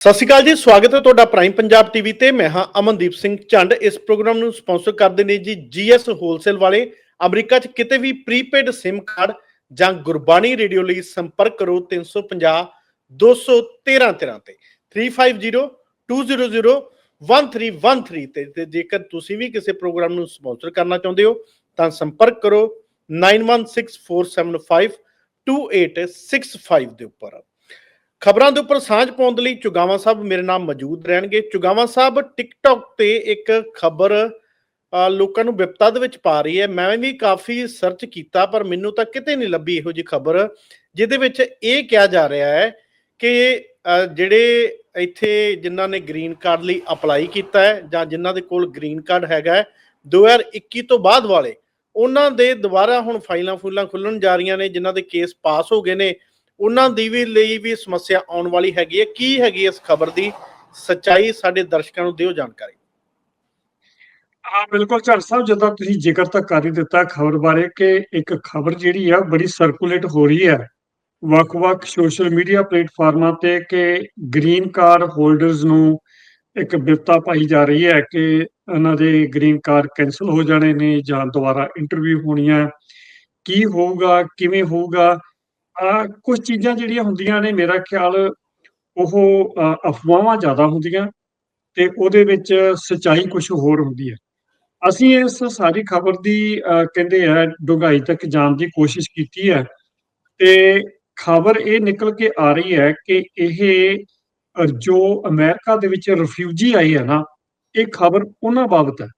ਸਤਿ ਸ਼੍ਰੀ ਅਕਾਲ ਜੀ, ਸਵਾਗਤ ਹੈ ਤੁਹਾਡਾ ਪ੍ਰਾਈਮ ਪੰਜਾਬ ਟੀਵੀ ਤੇ। ਮੈਂ ਹਾਂ ਅਮਨਦੀਪ ਸਿੰਘ ਝੰਡ। ਇਸ ਪ੍ਰੋਗਰਾਮ ਨੂੰ ਸਪਾਂਸਰ ਕਰਦੇ ਨੇ ਜੀ ਜੀਐਸ ਹੋਲਸੇਲ ਵਾਲੇ। ਅਮਰੀਕਾ 'ਚ ਕਿਤੇ ਵੀ ਪ੍ਰੀਪੇਡ SIM ਕਾਰਡ ਜਾਂ ਗੁਰਬਾਣੀ ਰੇਡੀਓ ਲਈ ਸੰਪਰਕ ਕਰੋ 350 213 13 ਤੇ। 350 200 1313 ਤੇ। ਤੇ ਜੇਕਰ ਤੁਸੀਂ ਵੀ ਕਿਸੇ ਪ੍ਰੋਗਰਾਮ ਨੂੰ ਸਪਾਂਸਰ ਕਰਨਾ ਚਾਹੁੰਦੇ ਹੋ, ਤਾਂ ਸੰਪਰਕ ਕਰੋ 9164752865 ਦੇ ਉੱਪਰ। ਖਬਰਾਂ ਦੇ ਉੱਪਰ ਸਾਂਝ ਪਾਉਣ ਦੇ ਲਈ ਚੁਗਾਵਾ ਸਾਹਿਬ ਮੇਰੇ ਨਾਲ ਮੌਜੂਦ ਰਹਿਣਗੇ। ਚੁਗਾਵਾ ਸਾਹਿਬ ਟਿਕਟੌਕ ਤੇ ਇੱਕ ਖਬਰ ਲੋਕਾਂ ਨੂੰ ਵਿਪਤਾ ਦੇ ਵਿੱਚ ਪਾ ਰਹੀ ਹੈ। ਮੈਂ ਵੀ ਕਾਫੀ ਸਰਚ ਕੀਤਾ, ਪਰ ਮੈਨੂੰ ਤਾਂ ਕਿਤੇ ਨਹੀਂ ਲੱਭੀ ਇਹੋ ਜੀ ਖਬਰ, ਜਿਹਦੇ ਵਿੱਚ ਇਹ ਕਿਹਾ ਜਾ ਰਿਹਾ ਹੈ ਕਿ ਜਿਹੜੇ ਇੱਥੇ ਜਿਨ੍ਹਾਂ ਨੇ ਗ੍ਰੀਨ ਕਾਰਡ ਲਈ ਅਪਲਾਈ ਕੀਤਾ ਹੈ ਜਾਂ ਜਿਨ੍ਹਾਂ ਦੇ ਕੋਲ ਗ੍ਰੀਨ ਕਾਰਡ ਹੈਗਾ ਹੈ 2021 ਤੋਂ ਬਾਅਦ ਵਾਲੇ, ਉਹਨਾਂ ਦੇ ਦੁਬਾਰਾ ਹੁਣ ਫਾਈਲਾਂ ਫੁੱਲਾਂ ਖੁੱਲਣ ਜਾ ਰਹੀਆਂ ਨੇ, ਜਿਨ੍ਹਾਂ ਦੇ ਕੇਸ ਪਾਸ ਹੋ ਗਏ ਨੇ। ਉਹਨਾਂ ਦੀ ਵੀ ਲਈ ਵੀ ਸਮੱਸਿਆ ਆਉਣ ਵਾਲੀ ਹੈਗੀ ਹੈ। ਕੀ ਹੈਗੀ ਇਸ ਖਬਰ ਦੀ? ਸੱਚਾਈ ਸਾਡੇ ਦਰਸ਼ਕਾਂ ਨੂੰ ਦਿਓ ਜਾਣਕਾਰੀ। ਹਾਂ, ਬਿਲਕੁਲ ਝੜ ਸਾਹਿਬ, ਜਦੋਂ ਤੁਸੀਂ ਜ਼ਿਕਰ ਤਾਂ ਕਰ ਹੀ ਦਿੱਤਾ ਖਬਰ ਬਾਰੇ ਕਿ ਇੱਕ ਖਬਰ ਜਿਹੜੀ ਆ, ਬੜੀ ਸਰਕੂਲੇਟ ਹੋ ਰਹੀ ਹੈ। ਵੱਖ-ਵੱਖ ਸੋਸ਼ਲ ਮੀਡੀਆ ਪਲੇਟਫਾਰਮਾਂ ਤੇ ਕਿ ਗ੍ਰੀਨ ਕਾਰਡ ਹੋਲਡਰਸ ਨੂੰ ਇੱਕ ਬਿਪਤਾ ਪਾਈ ਜਾ ਰਹੀ ਹੈ ਕਿ ਉਹਨਾਂ ਦੇ ਗ੍ਰੀਨ ਕਾਰਡ ਕੈਨਸਲ ਹੋ ਜਾਣੇ ਨੇ ਜਾਂ ਦੁਬਾਰਾ ਇੰਟਰਵਿਊ ਹੋਣੀਆਂ। ਕੀ ਹੋਊਗਾ, ਕਿਵੇਂ ਹੋਊਗਾ? ਕੁਝ ਚੀਜ਼ਾਂ ਜਿਹੜੀਆਂ ਹੁੰਦੀਆਂ ਨੇ, ਮੇਰਾ ਖਿਆਲ ਉਹ ਅਫਵਾਹਾਂ ਜ਼ਿਆਦਾ ਹੁੰਦੀਆਂ ਤੇ ਉਹਦੇ ਵਿੱਚ ਸਚਾਈ ਕੁਝ ਹੋਰ ਹੁੰਦੀ ਹੈ। ਅਸੀਂ ਇਸ ਸਾਰੀ ਖਬਰ ਦੀ ਕਹਿੰਦੇ ਆ, ਡੂੰਘਾਈ ਤੱਕ ਜਾਣ ਦੀ ਕੋਸ਼ਿਸ਼ ਕੀਤੀ ਹੈ ਤੇ ਖਬਰ ਇਹ ਨਿਕਲ ਕੇ ਆ ਰਹੀ ਹੈ ਕਿ ਇਹ ਜੋ ਅਮਰੀਕਾ ਦੇ ਵਿੱਚ ਰਿਫਿਊਜੀ ਆਏ ਹੈ ਨਾ, ਇਹ ਖਬਰ ਉਹਨਾਂ ਬਾਬਤ ਹੈ।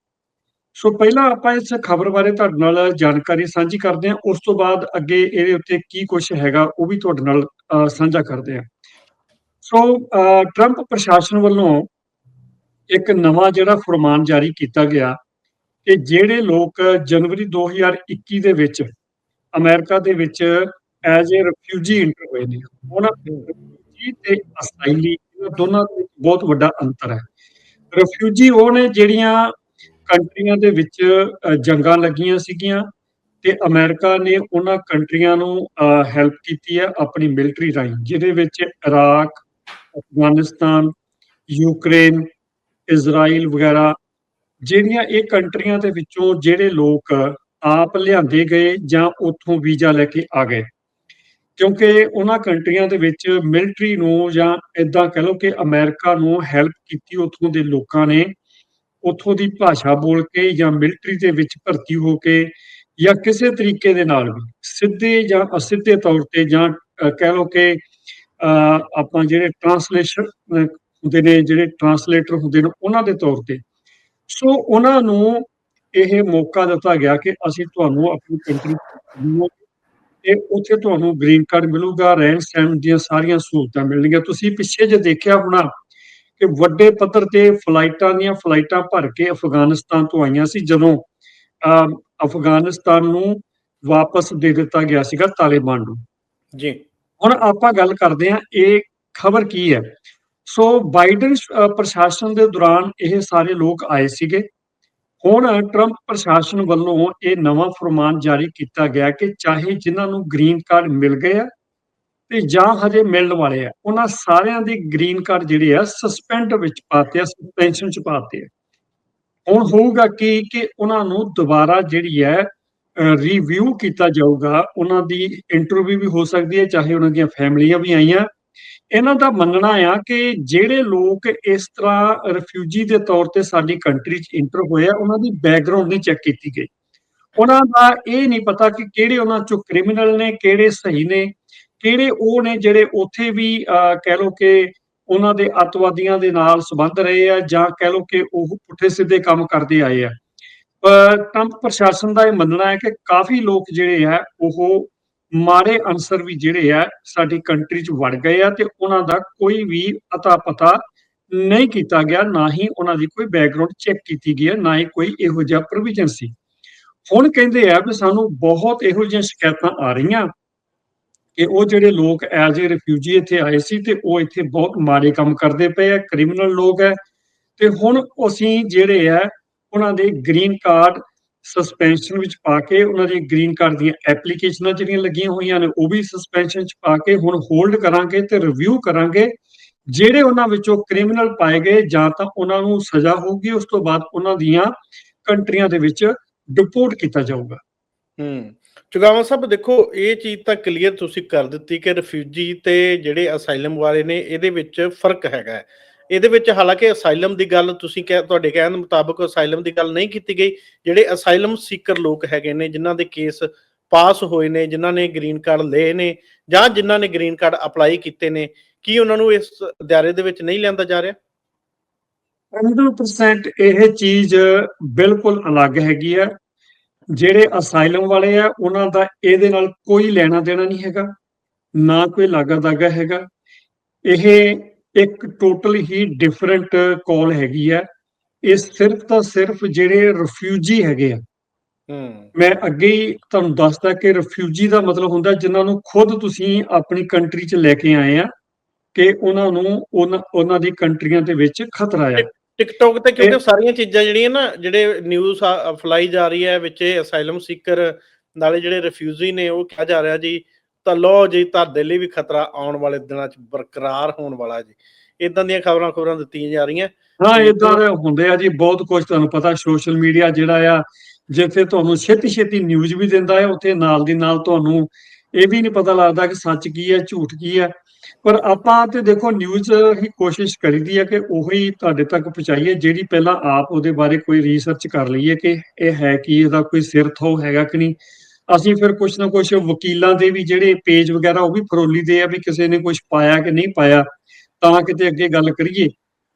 ਸੋ ਪਹਿਲਾਂ ਆਪਾਂ ਇਸ ਖਬਰ ਬਾਰੇ ਤੁਹਾਡੇ ਨਾਲ ਜਾਣਕਾਰੀ ਸਾਂਝੀ ਕਰਦੇ ਹਾਂ। ਉਸ ਤੋਂ ਬਾਅਦ ਅੱਗੇ ਇਹਦੇ ਉੱਤੇ ਕੀ ਕੁਝ ਹੈਗਾ, ਉਹ ਵੀ ਤੁਹਾਡੇ ਨਾਲ ਸਾਂਝਾ ਕਰਦੇ ਹਾਂ। ਸੋ ਟਰੰਪ ਪ੍ਰਸ਼ਾਸਨ ਵੱਲੋਂ ਇੱਕ ਨਵਾਂ ਜਿਹੜਾ ਫਰਮਾਨ ਜਾਰੀ ਕੀਤਾ ਗਿਆ ਕਿ ਜਿਹੜੇ ਲੋਕ ਜਨਵਰੀ 2021 ਦੇ ਵਿੱਚ ਅਮਰੀਕਾ ਦੇ ਵਿੱਚ ਐਜ਼ ਅ ਰਿਫਿਊਜੀ ਇੰਟਰ ਹੋਏ ਨੇ, ਉਹਨਾਂ ਰਿਫਿਊਜੀ ਤੇ ਅਸਾਈਲੀ ਇਹਨਾਂ ਦੋਨਾਂ ਦੇ ਬਹੁਤ ਵੱਡਾ ਅੰਤਰ ਹੈ। ਰਿਫਿਊਜੀ ਉਹ ਨੇ ਜਿਹੜੀਆਂ ਕੰਟਰੀਆਂ ਦੇ ਵਿੱਚ ਜੰਗਾਂ ਲੱਗੀਆਂ ਸੀਗੀਆਂ ਤੇ ਅਮਰੀਕਾ ਨੇ ਉਹਨਾਂ ਕੰਟਰੀਆਂ ਨੂੰ ਹੈਲਪ ਕੀਤੀ ਹੈ ਆਪਣੀ ਮਿਲਟਰੀ ਰਾਹੀਂ, ਜਿਹਦੇ ਵਿੱਚ ਇਰਾਕ ਅਫਗਾਨਿਸਤਾਨ ਯੂਕਰੇਨ ਇਜ਼ਰਾਈਲ ਵਗੈਰਾ ਜਿਹੜੀਆਂ ਇਹ ਕੰਟਰੀਆਂ ਦੇ ਵਿੱਚੋਂ ਜਿਹੜੇ ਲੋਕ ਆਪ ਲਿਆਂਦੇ ਗਏ ਜਾਂ ਉੱਥੋਂ ਵੀਜ਼ਾ ਲੈ ਕੇ ਆ ਗਏ। ਕਿਉਂਕਿ ਉਹਨਾਂ ਕੰਟਰੀਆਂ ਦੇ ਵਿੱਚ ਮਿਲਟਰੀ ਨੂੰ ਜਾਂ ਇਦਾਂ ਕਹ ਲਓ ਕਿ ਅਮਰੀਕਾ ਨੂੰ ਹੈਲਪ ਕੀਤੀ ਉੱਥੋਂ ਦੇ ਲੋਕਾਂ ਨੇ ਉੱਥੋਂ ਦੀ ਭਾਸ਼ਾ ਬੋਲ ਕੇ ਜਾਂ ਮਿਲਟਰੀ ਦੇ ਵਿੱਚ ਭਰਤੀ ਹੋ ਕੇ ਜਾਂ ਕਿਸੇ ਤਰੀਕੇ ਦੇ ਨਾਲ ਵੀ ਸਿੱਧੇ ਜਾਂ ਅਸਿੱਧੇ ਤੌਰ ਤੇ ਜਾਂ ਕਹਿ ਲਓ ਕਿ ਆਪਾਂ ਜਿਹੜੇ ਟਰਾਂਸਲੇਸ਼ਨ ਹੁੰਦੇ ਨੇ, ਜਿਹੜੇ ਟਰਾਂਸਲੇਟਰ ਹੁੰਦੇ ਨੇ, ਉਹਨਾਂ ਦੇ ਤੌਰ ਤੇ। ਸੋ ਉਹਨਾਂ ਨੂੰ ਇਹ ਮੌਕਾ ਦਿੱਤਾ ਗਿਆ ਕਿ ਅਸੀਂ ਤੁਹਾਨੂੰ ਆਪਣੀ ਕੰਟਰੀ ਤੇ ਉੱਥੇ ਤੁਹਾਨੂੰ ਗ੍ਰੀਨ ਕਾਰਡ ਮਿਲੂਗਾ ਰਹਿਣ ਸਹਿਣ ਦੀਆਂ ਸਾਰੀਆਂ ਸਹੂਲਤਾਂ ਮਿਲਣਗੀਆਂ। ਤੁਸੀਂ ਪਿੱਛੇ ਜੇ ਦੇਖਿਆ ਹੋਣਾ ਕਿ ਵੱਡੇ ਪੱਧਰ ਤੇ ਫਲਾਈਟਾਂ ਦੀਆਂ ਫਲਾਈਟਾਂ ਭਰ ਕੇ ਅਫਗਾਨਿਸਤਾਨ ਤੋਂ ਆਈਆਂ ਸੀ ਜਦੋਂ ਅਫਗਾਨਿਸਤਾਨ ਨੂੰ ਵਾਪਸ ਦੇ ਦਿੱਤਾ ਗਿਆ ਸੀਗਾ ਤਾਲਿਬਾਨ ਨੂੰ। ਜੀ। ਹੁਣ ਆਪਾਂ ਗੱਲ ਕਰਦੇ ਹਾਂ ਇਹ ਖਬਰ ਕੀ ਹੈ? ਸੋ ਬਾਈਡਨ ਪ੍ਰਸ਼ਾਸਨ ਦੇ ਦੌਰਾਨ ਇਹ ਸਾਰੇ ਲੋਕ ਆਏ ਸੀਗੇ। ਹੁਣ ਟਰੰਪ ਪ੍ਰਸ਼ਾਸਨ ਵੱਲੋਂ ਇਹ ਨਵਾਂ ਫਰਮਾਨ ਜਾਰੀ ਕੀਤਾ ਗਿਆ ਕਿ ਚਾਹੇ ਜਿਨ੍ਹਾਂ ਨੂੰ ਗ੍ਰੀਨ ਕਾਰਡ ਮਿਲ ਗਏ ਆ ਤੇ ਜਾਂ ਹਜੇ ਮਿਲਣ ਵਾਲੇ ਆ। ਉਹਨਾਂ ਸਾਰਿਆਂ ਦੇ ਗ੍ਰੀਨ ਕਾਰਡ ਜਿਹੜੇ ਆ ਸਸਪੈਂਡ ਵਿੱਚ ਪਾਤੇ ਆ ਸਸਪੈਂਸ਼ਨ ਚ ਪਾਤੇ ਆ। ਹੁਣ ਹੋਊਗਾ ਕਿ ਕਿ ਉਹਨਾਂ ਨੂੰ ਦੁਬਾਰਾ ਜਿਹੜੀ ਹੈ ਰਿਵਿਊ ਕੀਤਾ ਜਾਊਗਾ। ਉਹਨਾਂ ਦੀ ਇੰਟਰਵਿਊ ਵੀ ਹੋ ਸਕਦੀ ਹੈ, ਚਾਹੇ ਉਹਨਾਂ ਦੀਆਂ ਫੈਮਲੀਆਂ ਵੀ ਆਈਆਂ। ਇਹਨਾਂ ਦਾ ਮੰਨਣਾ ਆ ਕਿ ਜਿਹੜੇ ਲੋਕ ਇਸ ਤਰ੍ਹਾਂ ਰਿਫਿਊਜੀ ਦੇ ਤੌਰ ਤੇ ਸਾਡੀ ਕੰਟਰੀ 'ਚ ਇੰਟਰ ਹੋਏ ਆ, ਉਹਨਾਂ ਦੀ ਬੈਕਗ੍ਰਾਉਂਡ ਨਹੀਂ ਚੈੱਕ ਕੀਤੀ ਗਈ। ਉਹਨਾਂ ਦਾ ਇਹ ਨਹੀਂ ਪਤਾ ਕਿ ਕਿਹੜੇ ਉਹਨਾਂ ਚੋਂ ਕ੍ਰਿਮੀਨਲ ਨੇ, ਕਿਹੜੇ ਸਹੀ ਨੇ। ਕਿਹੜੇ ਉਹ ਨੇ ਜਿਹੜੇ ਉੱਥੇ ਵੀ ਅਹ, ਕਹਿ ਲਓ ਕਿ ਉਹਨਾਂ ਦੇ ਅੱਤਵਾਦੀਆਂ ਦੇ ਨਾਲ ਸੰਬੰਧ ਰਹੇ ਆ ਜਾਂ ਕਹਿ ਲਓ ਕਿ ਉਹ ਪੁੱਠੇ ਸਿੱਧੇ ਕੰਮ ਕਰਦੇ ਆਏ ਆ? ਪਰ ਟਰੰਪ ਪ੍ਰਸ਼ਾਸਨ ਦਾ ਇਹ ਮੰਨਣਾ ਹੈ ਕਿ ਕਾਫੀ ਲੋਕ ਜਿਹੜੇ ਆ ਉਹ ਮਾੜੇ ਅਨਸਰ ਵੀ ਜਿਹੜੇ ਆ ਸਾਡੀ ਕੰਟਰੀ 'ਚ ਵੜ ਗਏ ਆ ਤੇ ਉਹਨਾਂ ਦਾ ਕੋਈ ਵੀ ਅਤਾ ਪਤਾ ਨਹੀਂ ਕੀਤਾ ਗਿਆ ਨਾ ਹੀ ਉਹਨਾਂ ਦੀ ਕੋਈ ਬੈਕਗ੍ਰਾਉਂਡ ਚੈੱਕ ਕੀਤੀ ਗਈ ਹੈ ਨਾ ਹੀ ਕੋਈ ਇਹੋ ਜਿਹਾ ਪ੍ਰੋਵੀਜ਼ਨ ਸੀ। ਹੁਣ ਕਹਿੰਦੇ ਆ ਵੀ ਸਾਨੂੰ ਬਹੁਤ ਇਹੋ ਜਿਹੀਆਂ ਸ਼ਿਕਾਇਤਾਂ ਆ ਰਹੀਆਂ। ਕਿ ਉਹ ਜਿਹੜੇ ਲੋਕ ਐਜ਼ ਅ ਰਿਫਿਊਜੀ ਇੱਥੇ ਆਏ ਸੀ ਤੇ ਉਹ ਇੱਥੇ ਬਹੁਤ ਮਾੜੇ ਕੰਮ ਕਰਦੇ ਪਏ ਆ ਕ੍ਰਿਮੀਨਲ ਲੋਕ ਹੈ ਤੇ ਹੁਣ ਅਸੀਂ ਜਿਹੜੇ ਆ, ਉਹਨਾਂ ਦੇ ਗ੍ਰੀਨ ਕਾਰਡ ਸਸਪੈਂਸ਼ਨ ਵਿੱਚ ਪਾ ਕੇ, ਉਹਨਾਂ ਦੀ ਗ੍ਰੀਨ ਕਾਰਡ ਦੀਆਂ ਐਪਲੀਕੇਸ਼ਨਾਂ ਜਿਹੜੀਆਂ ਲੱਗੀਆਂ ਹੋਈਆਂ ਨੇ, ਉਹ ਵੀ ਸਸਪੈਂਸ਼ਨ ਚ ਪਾ ਕੇ ਹੁਣ ਹੋਲਡ ਕਰਾਂਗੇ ਤੇ ਰਿਵਿਊ ਕਰਾਂਗੇ। ਜਿਹੜੇ ਉਹਨਾਂ ਵਿੱਚੋਂ ਕ੍ਰਿਮੀਨਲ ਪਾਏ ਗਏ, ਜਾਂ ਤਾਂ ਉਹਨਾਂ ਨੂੰ ਸਜ਼ਾ ਹੋਊਗੀ, ਉਸ ਤੋਂ ਬਾਅਦ ਉਹਨਾਂ ਦੀਆਂ ਕੰਟਰੀਆਂ ਦੇ ਵਿੱਚ ਡਿਪੋਰਟ ਕੀਤਾ ਜਾਊਗਾ। ਹੂੰ। ਚੁਗਾਵਾ ਸਾਹਿਬ ਦੇਖੋ, ਇਹ ਚੀਜ਼ ਤਾਂ ਕਲੀਅਰ ਤੁਸੀਂ ਕਰ ਦਿੱਤੀ ਕਿ ਰਿਫਿਊਜੀ ਤੇ ਜਿਹੜੇ ਅਸਾਈਲਮ ਵਾਲੇ ਨੇ, ਇਹਦੇ ਵਿੱਚ ਫ਼ਰਕ ਹੈਗਾ ਹੈ। ਇਹਦੇ ਵਿੱਚ ਹਾਲਾਂਕਿ ਅਸਾਈਲਮ ਦੀ ਗੱਲ ਤੁਸੀਂ ਕਹਿ, ਤੁਹਾਡੇ ਕਹਿਣ ਮੁਤਾਬਕ ਅਸਾਈਲਮ ਦੀ ਗੱਲ ਨਹੀਂ ਕੀਤੀ ਗਈ। ਜਿਹੜੇ ਅਸਾਈਲਮ ਸੀਕਰ ਲੋਕ ਹੈਗੇ ਨੇ, ਜਿਨ੍ਹਾਂ ਦੇ ਕੇਸ ਪਾਸ ਹੋਏ ਨੇ, ਜਿਨ੍ਹਾਂ ਨੇ ਗ੍ਰੀਨ ਕਾਰਡ ਲਏ ਨੇ, ਜਾਂ ਜਿਨ੍ਹਾਂ ਨੇ ਗ੍ਰੀਨ ਕਾਰਡ ਅਪਲਾਈ ਕੀਤੇ ਨੇ, ਕੀ ਉਹਨਾਂ ਨੂੰ ਇਸ ਦਾਇਰੇ ਦੇ ਵਿੱਚ ਨਹੀਂ ਲਿਆਂਦਾ ਜਾ ਰਿਹਾ? 100% ਇਹ ਚੀਜ਼ ਬਿਲਕੁਲ ਅਲੱਗ ਹੈਗੀ ਆ ਜਿਹੜੇ ਅਸਾਈਲਮ ਵਾਲੇ ਆ ਉਹਨਾਂ ਦਾ ਇਹਦੇ ਨਾਲ ਕੋਈ ਲੈਣਾ ਦੇਣਾ ਨਹੀਂ ਹੈਗਾ ਨਾ ਕੋਈ ਲਾਗਾ ਦਾਗਾ ਹੈਗਾ। ਇਹ ਇੱਕ ਟੋਟਲ ਹੀ ਡਿਫਰੈਂਟ ਕਾਲ ਹੈਗੀ ਆ। ਇਹ ਸਿਰਫ ਤਾਂ ਸਿਰਫ ਜਿਹੜੇ ਰਿਫਿਊਜੀ ਹੈਗੇ ਆ। ਮੈਂ ਅੱਗੇ ਹੀ ਤੁਹਾਨੂੰ ਦੱਸਦਾ ਕਿ ਰਿਫਿਊਜੀ ਦਾ ਮਤਲਬ ਹੁੰਦਾ ਜਿਨ੍ਹਾਂ ਨੂੰ ਖੁਦ ਤੁਸੀਂ ਆਪਣੀ ਕੰਟਰੀ 'ਚ ਲੈ ਕੇ ਆਏ ਆ ਕਿ ਉਹਨਾਂ ਨੂੰ ਉਹਨਾਂ ਉਹਨਾਂ ਦੀ ਕੰਟਰੀਆਂ ਦੇ ਵਿੱਚ ਖਤਰਾ ਆ। ਟਿਕਟੌਕ ਤੇ ਕਿਉਂਕਿ ਸਾਰੀਆਂ ਚੀਜ਼ਾਂ ਜਿਹੜੀਆਂ ਨਾ ਜਿਹੜੇ ਨਿਊਜ਼ ਫਲਾਈ ਜਾ ਰਹੀ ਹੈ ਵਿੱਚ ਅਸਾਈਲਮ ਸੀਕਰ ਨਾਲੇ ਜਿਹੜੇ ਰਿਫਿਊਜੀ ਨੇ ਉਹ ਕਿਹਾ ਜਾ ਰਿਹਾ ਜੀ ਤਾਂ ਲੋ ਜੀ ਤੁਹਾਡੇ ਲਈ ਵੀ ਖਤਰਾ ਆਉਣ ਵਾਲੇ ਦਿਨਾਂ 'ਚ ਬਰਕਰਾਰ ਹੋਣ ਵਾਲਾ ਜੀ। ਇਦਾਂ ਦੀਆਂ ਖਬਰਾਂ ਖਬਰਾਂ ਦਿੱਤੀਆਂ ਜਾ ਰਹੀਆਂ। ਹਾਂ ਇਦਾਂ ਦੇ ਹੁੰਦੇ ਆ ਜੀ ਬਹੁਤ ਕੁਝ ਤੁਹਾਨੂੰ ਪਤਾ ਸੋਸ਼ਲ ਮੀਡੀਆ ਜਿਹੜਾ ਆ ਜਿੱਥੇ ਤੁਹਾਨੂੰ ਛੇਤੀ ਛੇਤੀ ਨਿਊਜ਼ ਵੀ ਦਿੰਦਾ ਹੈ ਉੱਥੇ ਨਾਲ ਦੀ ਨਾਲ ਤੁਹਾਨੂੰ ਇਹ ਵੀ ਨਹੀਂ ਪਤਾ ਲੱਗਦਾ ਕਿ ਸੱਚ ਕੀ ਹੈ ਝੂਠ ਕੀ ਹੈ। ਪਰ ਆਪਾਂ ਤੇ ਦੇਖੋ ਨਿਊਜ਼ ਹੀ ਕੋਸ਼ਿਸ਼ ਕਰੀਦੀ ਹੈ ਕਿ ਉਹੀ ਤੁਹਾਡੇ ਤੱਕ ਪਹੁੰਚਾਈਏ, ਜਿਹੜੀ ਪਹਿਲਾਂ ਆਪ ਉਹਦੇ ਬਾਰੇ ਕੋਈ ਰਿਸਰਚ ਕਰ ਲਈਏ ਕਿ ਇਹ ਹੈ ਕਿ, ਇਹਦਾ ਕੋਈ ਸਿਰ ਥੋ ਹੈਗਾ ਕਿ ਨਹੀਂ। ਅਸੀਂ ਫਿਰ ਕੁਝ ਨਾ ਕੁਝ ਵਕੀਲਾਂ ਦੇ ਵੀ ਜਿਹੜੇ ਪੇਜ ਵਗੈਰਾ ਉਹ ਵੀ ਫਰੋਲੀ ਦੇ ਆ ਵੀ ਕਿਸੇ ਨੇ ਕੁਝ ਪਾਇਆ ਕਿ ਨਹੀਂ ਪਾਇਆ, ਤਾਂ ਕਿਤੇ ਅੱਗੇ ਗੱਲ ਕਰੀਏ।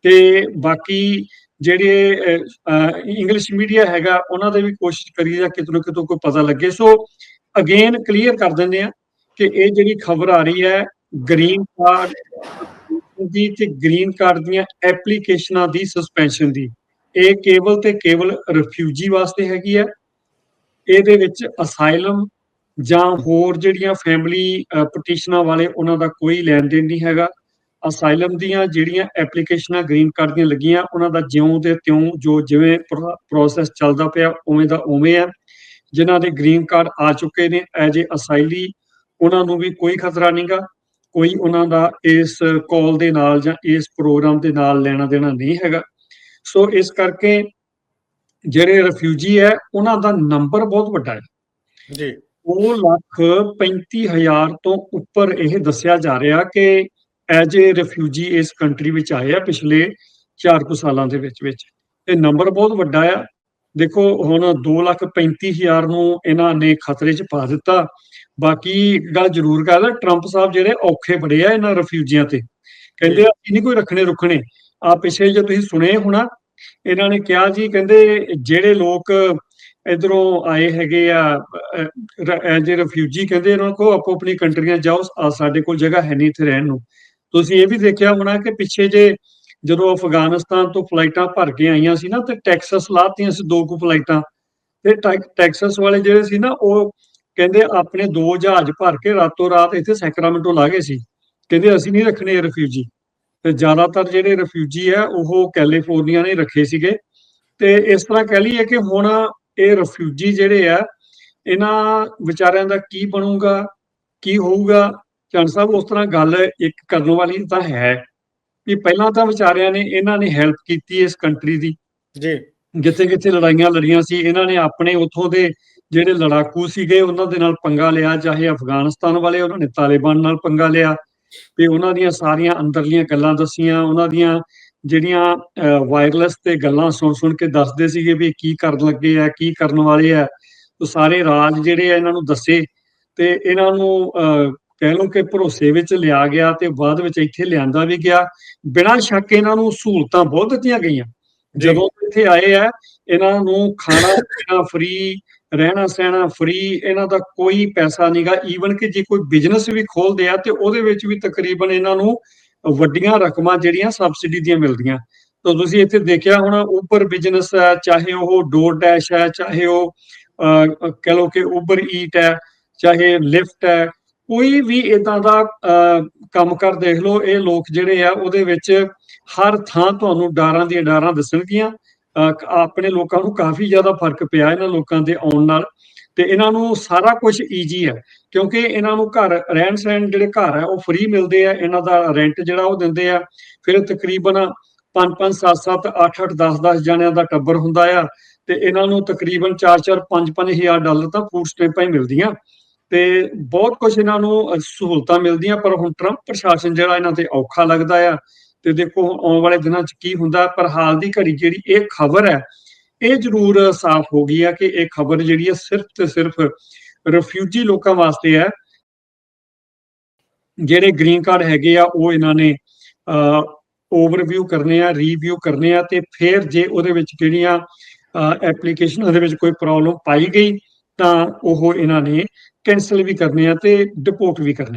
ਤੇ ਬਾਕੀ ਜਿਹੜੇ ਇੰਗਲਿਸ਼ ਮੀਡੀਆ ਹੈਗਾ, ਉਹਨਾਂ ਦੇ ਵੀ ਕੋਸ਼ਿਸ਼ ਕਰੀਦਾ ਕਿਤੋਂ ਕਿਤੋਂ ਕੋਈ ਪਤਾ ਲੱਗੇ। ਸੋ ਅਗੇਨ ਕਲੀਅਰ ਕਰ ਦਿੰਦੇ ਆ ਕਿ ਇਹ ਜਿਹੜੀ ਖਬਰ ਆ ਰਹੀ ਹੈ ਗ੍ਰੀਨ ਕਾਰਡ ਦੀ ਤੇ ਗ੍ਰੀਨ ਕਾਰਡ ਦੀਆਂ ਐਪਲੀਕੇਸ਼ਨਾਂ ਦੀ ਸਸਪੈਂਸ਼ਨ ਦੀ। ਇਹ ਕੇਵਲ ਤੇ ਕੇਵਲ ਰਿਫਿਊਜੀ ਵਾਸਤੇ ਹੈਗੀ ਹੈ ਇਹਦੇ ਵਿੱਚ ਅਸਾਈਲਮ ਜਾਂ ਹੋਰ ਜਿਹੜੀਆਂ ਫੈਮਿਲੀ ਪਟੀਸ਼ਨਾਂ ਵਾਲੇ ਉਹਨਾਂ ਦਾ ਕੋਈ ਲੈਣ ਦੇਣ ਨਹੀਂ ਹੈਗਾ। ਅਸਾਈਲਮ ਦੀਆਂ ਜਿਹੜੀਆਂ ਐਪਲੀਕੇਸ਼ਨਾਂ ਗ੍ਰੀਨ ਕਾਰਡ ਦੀਆਂ ਲੱਗੀਆਂ, ਉਹਨਾਂ ਦਾ ਜਿਉਂ ਤੇ ਤਿਉਂ ਜੋ ਜਿਵੇਂ ਪ੍ਰੋਸੈਸ ਚੱਲਦਾ ਪਿਆ, ਉਵੇਂ ਦਾ ਉਵੇਂ ਹੈ ਜਿਨ੍ਹਾਂ ਦੇ ਗ੍ਰੀਨ ਕਾਰਡ ਆ ਚੁੱਕੇ ਨੇ ਐਜ ਏ ਅਸਾਈਲੀ ਉਹਨਾਂ ਨੂੰ ਵੀ ਕੋਈ ਖਤਰਾ ਨਹੀਂਗਾ। ਕੋਈ ਉਹਨਾਂ ਦਾ ਇਸ ਕਾਲ ਦੇ ਨਾਲ ਜਾਂ ਇਸ ਪ੍ਰੋਗਰਾਮ ਦੇ ਨਾਲ ਲੈਣਾ ਦੇਣਾ ਨਹੀਂ ਹੈਗਾ। ਸੋ ਇਸ ਕਰਕੇ ਜਿਹੜੇ ਰਿਫਿਊਜੀ ਹੈ ਉਹਨਾਂ ਦਾ ਨੰਬਰ ਬਹੁਤ ਵੱਡਾ ਹੈ। ਜੀ। 2 ਲੱਖ 35000 ਤੋਂ ਉੱਪਰ ਇਹ ਦੱਸਿਆ ਜਾ ਰਿਹਾ ਕਿ ਐਜ ਏ ਰਿਫਿਊਜੀ ਇਸ ਕੰਟਰੀ ਵਿੱਚ ਆਏ ਆ ਪਿਛਲੇ 4 ਕੁ ਸਾਲਾਂ ਦੇ ਵਿੱਚ ਵਿੱਚ। ਇਹ ਨੰਬਰ ਬਹੁਤ ਵੱਡਾ ਆ। ਦੇਖੋ, ਹੁਣ 2 ਲੱਖ 35000 ਨੂੰ ਇਹਨਾਂ ਨੇ ਖਤਰੇ 'ਚ ਪਾ ਦਿੱਤਾ। ਬਾਕੀ ਗੱਲ ਜ਼ਰੂਰ ਕਰਦਾ ਟਰੰਪ ਸਾਹਿਬ ਜਿਹੜੇ ਔਖੇ ਬੜੇ ਆ ਇਹਨਾਂ ਰਿਫਿਊਜੀਆਂ ਤੇ। ਕਹਿੰਦੇ ਅਸੀਂ ਨਹੀਂ ਕੋਈ ਰੱਖਣੇ ਰੁਕਣੇ ਆ ਪਿਛਲੇ ਜੇ ਤੁਸੀਂ ਸੁਣੇ ਹੋਣਾ, ਇਹਨਾਂ ਨੇ ਕਿਹਾ ਜੀ, ਕਹਿੰਦੇ ਜਿਹੜੇ ਲੋਕ ਇਧਰੋਂ ਆਏ ਹੈਗੇ ਆ ਐਜ ਰਿਫਿਊਜੀ ਕਹਿੰਦੇ ਇਹਨਾਂ ਕੋ ਆਪੋ ਆਪਣੀ ਕੰਟਰੀਆਂ ਜਾਓ ਸਾਡੇ ਕੋਲ ਜਗ੍ਹਾ ਹੈ ਨਹੀਂ ਇੱਥੇ ਰਹਿਣ ਨੂੰ। ਤੁਸੀਂ ਇਹ ਵੀ ਦੇਖਿਆ ਹੋਣਾ ਕਿ ਪਿੱਛੇ ਜੇ ਜਦੋਂ ਅਫਗਾਨਿਸਤਾਨ ਤੋਂ ਫਲਾਈਟਾਂ ਭਰ ਕੇ ਆਈਆਂ ਸੀ ਨਾ, ਤੇ ਟੈਕਸਸ ਲਾਤੀਆਂ ਸੀ ਦੋ ਕੁ ਫਲਾਈਟਾਂ ਤੇ ਟੈਕਸਸ ਵਾਲੇ ਜਿਹੜੇ ਸੀ ਨਾ, ਉਹ ਕਹਿੰਦੇ ਆਪਣੇ ਦੋ ਜਹਾਜ਼ ਭਰ ਕੇ ਰਾਤੋਂ ਰਾਤ ਇੱਥੇ ਸੈਕਰਾਮੈਂਟੋ ਲਾ ਗਏ ਸੀ। ਕਹਿੰਦੇ ਅਸੀਂ ਨਹੀਂ ਰੱਖਣੇ ਰਿਫਿਊਜੀ ਤੇ ਜ਼ਿਆਦਾਤਰ ਜਿਹੜੇ ਰਿਫਿਊਜੀ ਆ ਉਹ ਕੈਲੀਫੋਰਨੀਆ ਨੇ ਰੱਖੇ ਸੀਗੇ। ਤੇ ਇਸ ਤਰ੍ਹਾਂ ਕਹਿ ਲਈਏ ਕਿ ਹੁਣ ਇਹ ਰਿਫਿਊਜੀ ਜਿਹੜੇ ਆ, ਇਹਨਾਂ ਵਿਚਾਰਿਆਂ ਦਾ ਕੀ ਬਣੂਗਾ, ਕੀ ਹੋਊਗਾ? ਚੰਨ ਸਾਹਿਬ, ਉਸ ਤਰ੍ਹਾਂ ਗੱਲ ਇੱਕ ਕਰਨ ਵਾਲੀ ਤਾਂ ਹੈ। ਵੀ ਪਹਿਲਾਂ ਤਾਂ ਵਿਚਾਰਿਆਂ ਨੇ ਇਹਨਾਂ ਨੇ ਹੈਲਪ ਕੀਤੀ ਇਸ ਕੰਟਰੀ ਦੀ। ਜੀ। ਜਿੱਥੇ ਕਿੱਥੇ ਲੜਾਈਆਂ ਲੜੀਆਂ ਸੀ ਇਹਨਾਂ ਨੇ ਆਪਣੇ ਉਥੋਂ ਦੇ ਜਿਹੜੇ ਲੜਾਕੂ ਸੀਗੇ ਉਹਨਾਂ ਦੇ ਨਾਲ ਪੰਗਾ ਲਿਆ ਚਾਹੇ ਅਫਗਾਨਿਸਤਾਨ ਵਾਲੇ ਉਹਨਾਂ ਨੇ ਤਾਲਿਬਾਨ ਨਾਲ ਪੰਗਾ ਲਿਆ ਤੇ ਉਹਨਾਂ ਦੀਆਂ ਸਾਰੀਆਂ ਅੰਦਰਲੀਆਂ ਗੱਲਾਂ ਦੱਸੀਆਂ ਉਹਨਾਂ ਦੀਆਂ ਜਿਹੜੀਆਂ ਵਾਇਰਲੈਸ ਤੇ ਗੱਲਾਂ ਸੁਣ ਸੁਣ ਕੇ ਦੱਸਦੇ ਸੀਗੇ ਵੀ ਕੀ ਕਰਨ ਲੱਗੇ ਆ ਕੀ ਕਰਨ ਵਾਲੇ ਆ। ਉਹ ਸਾਰੇ ਰਾਜ ਜਿਹੜੇ ਆ ਇਹਨਾਂ ਨੂੰ ਦੱਸੇ ਤੇ ਇਹਨਾਂ ਨੂੰ ਕਹਿ ਲਓ ਕਿ ਭਰੋਸੇ ਵਿੱਚ ਲਿਆ ਗਿਆ ਤੇ ਬਾਅਦ ਵਿੱਚ ਇੱਥੇ ਲਿਆਂਦਾ ਵੀ ਗਿਆ। ਬਿਨਾਂ ਸ਼ੱਕ ਇਹਨਾਂ ਨੂੰ ਸਹੂਲਤਾਂ ਬਹੁਤ ਦਿੱਤੀਆਂ ਗਈਆਂ। ਜਦੋਂ ਇੱਥੇ ਆਏ ਆ ਇਹਨਾਂ ਨੂੰ ਖਾਣਾ ਪੀਣਾ ਫ੍ਰੀ ਰਹਿਣਾ ਸਹਿਣਾ ਫ੍ਰੀ ਇਹਨਾਂ ਦਾ ਕੋਈ ਪੈਸਾ ਨਹੀਂਗਾ ਈਵਨ ਕਿ ਜੇ ਕੋਈ ਬਿਜ਼ਨਸ ਵੀ ਖੋਲਦੇ ਆ ਤੇ ਉਹਦੇ ਵਿੱਚ ਵੀ ਤਕਰੀਬਨ ਇਹਨਾਂ ਨੂੰ ਵੱਡੀਆਂ ਰਕਮਾਂ ਜਿਹੜੀਆਂ ਸਬਸਿਡੀ ਦੀਆਂ ਮਿਲਦੀਆਂ। ਤਾਂ ਤੁਸੀਂ ਇੱਥੇ ਦੇਖਿਆ ਹੋਣਾ ਉਬਰ ਬਿਜ਼ਨਸ ਹੈ ਚਾਹੇ ਉਹ ਡੋਰ ਡੈਸ਼ ਹੈ ਚਾਹੇ ਉਹ ਕਹ ਲਓ ਕਿ ਉਬਰ ਈਟ ਹੈ ਚਾਹੇ ਲਿਫਟ ਹੈ ਕੋਈ ਵੀ ਇਦਾਂ ਦਾ ਕੰਮ ਕਰ ਦੇਖ ਲਓ, ਇਹ ਲੋਕ ਜਿਹੜੇ ਆ, ਉਹਦੇ ਵਿੱਚ ਹਰ ਥਾਂ ਤੁਹਾਨੂੰ ਡਾਰਾਂ ਦੀਆਂ ਡਾਰਾਂ ਦੱਸਣਗੀਆਂ। ਆਪਣੇ ਲੋਕਾਂ ਨੂੰ ਕਾਫੀ ਜ਼ਿਆਦਾ ਫ਼ਰਕ ਪਿਆ ਇਹਨਾਂ ਲੋਕਾਂ ਦੇ ਆਉਣ ਨਾਲ ਤੇ ਇਹਨਾਂ ਨੂੰ ਸਾਰਾ ਕੁਝ ਈਜੀ ਹੈ ਕਿਉਂਕਿ ਇਹਨਾਂ ਨੂੰ ਘਰ ਰਹਿਣ ਸਹਿਣ ਜਿਹੜੇ ਘਰ ਹੈ ਉਹ ਫ੍ਰੀ ਮਿਲਦੇ ਆ, ਇਹਨਾਂ ਦਾ ਰੈਂਟ ਜਿਹੜਾ ਉਹ ਦਿੰਦੇ ਆ। ਫਿਰ ਤਕਰੀਬਨ 5 5 7 7 8 8 10 10 ਜਣਿਆਂ ਦਾ ਟੱਬਰ ਹੁੰਦਾ ਆ ਤੇ ਇਹਨਾਂ ਨੂੰ ਤਕਰੀਬਨ 4 4 5 5 ਹਜ਼ਾਰ ਡਾਲਰ ਤਾਂ ਫੂਡ ਸਟੈਂਪਾਂ ਹੀ ਮਿਲਦੀਆਂ। ਤੇ ਬਹੁਤ ਕੁਝ ਇਹਨਾਂ ਨੂੰ ਸਹੂਲਤਾਂ ਮਿਲਦੀਆਂ, ਪਰ ਹੁਣ ਟਰੰਪ ਪ੍ਰਸ਼ਾਸਨ ਜਿਹੜਾ ਇਹਨਾਂ ਤੇ ਔਖਾ ਲੱਗਦਾ ਆ ਤੇ ਦੇਖੋ ਆਉਣ ਵਾਲੇ ਦਿਨਾਂ 'ਚ ਕੀ ਹੁੰਦਾ, ਪਰ ਹਾਲ ਦੀ ਘੜੀ ਜਿਹੜੀ ਇਹ ਖਬਰ ਹੈ, ਇਹ ਜ਼ਰੂਰ ਸਾਫ਼ ਹੋ ਗਈ ਆ ਕਿ ਇਹ ਖਬਰ ਜਿਹੜੀ ਹੈ ਸਿਰਫ ਤੇ ਸਿਰਫ ਰਿਫਿਊਜੀ ਲੋਕਾਂ ਵਾਸਤੇ ਹੈ। ਜਿਹੜੇ ਗ੍ਰੀਨ ਕਾਰਡ ਹੈਗੇ ਆ, ਉਹ ਇਹਨਾਂ ਨੇ ਓਵਰਵਿਊ ਕਰਨੇ ਆ ਰੀਵਿਊ ਕਰਨੇ ਆ ਤੇ ਫਿਰ ਜੇ ਉਹਦੇ ਵਿੱਚ ਜਿਹੜੀਆਂ ਐਪਲੀਕੇਸ਼ਨਾਂ ਦੇ ਵਿੱਚ ਕੋਈ ਪ੍ਰੋਬਲਮ ਪਾਈ ਗਈ, ਤਾਂ ਉਹ ਇਹਨਾਂ ਨੇ ਕੈਨਸਲ ਵੀ ਕਰਨੇ ਆ ਤੇ ਡਿਪੋਰਟ ਵੀ ਕਰਨੇ